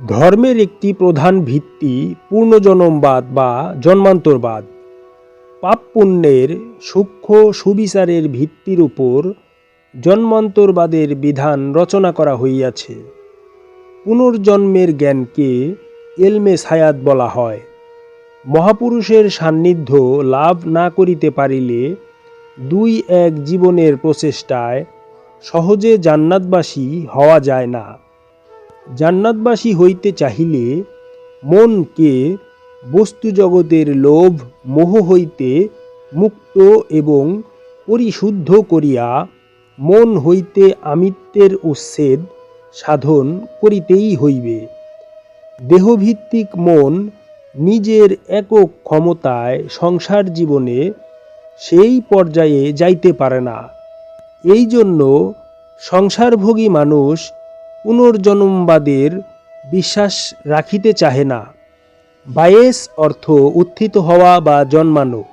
ধর্মের একটি প্রধান ভিত্তি পূর্ণজনমবাদ বা জন্মান্তরবাদ। পাপ পুণ্যের সূক্ষ্ম সুবিচারের ভিত্তির উপর জন্মান্তরবাদের বিধান রচনা করা হইয়াছে। পুনর্জন্মের জ্ঞানকে এলমে ছায়াত বলা হয়। মহাপুরুষের সান্নিধ্য লাভ না করিতে পারিলে দুই এক জীবনের প্রচেষ্টায় সহজে জান্নাতবাসী হওয়া যায় না। জান্নাতবাসী হইতে চাহিলে মনকে বস্তুজগতের লোভ, মোহ হইতে মুক্ত এবং পরিশুদ্ধ করিয়া মন হইতে আমিত্বের উচ্ছেদ সাধন করিতেই হইবে। দেহভিত্তিক মন নিজের একক ক্ষমতায় সংসার জীবনে সেই পর্যায়ে যাইতে পারে না। এই জন্য সংসারভোগী মানুষ পুনর্জন্মবাদের বিশ্বাস রাখিতে চাহে না। বায়েস অর্থ উত্থিত হওয়া বা জন্মানো।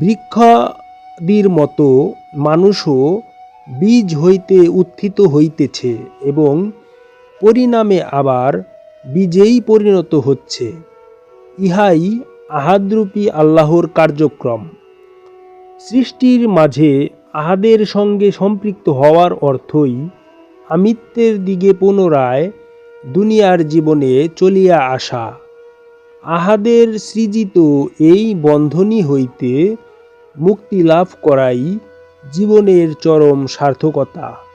বৃক্ষাদির মতো মানুষও বীজ হইতে উত্থিত হইতেছে এবং পরিণামে আবার বীজেই পরিণত হচ্ছে। ইহাই আহাদরূপী আল্লাহর কার্যক্রম। সৃষ্টির মাঝে আহাদের সঙ্গে সম্পৃক্ত হওয়ার অর্থই আমিত্বের দিকে পুনরায় দুনিয়ার জীবনে চলিয়া আসা। আহাদের সৃজিত এই বন্ধনী হইতে মুক্তি লাভ করাই জীবনের চরম সার্থকতা।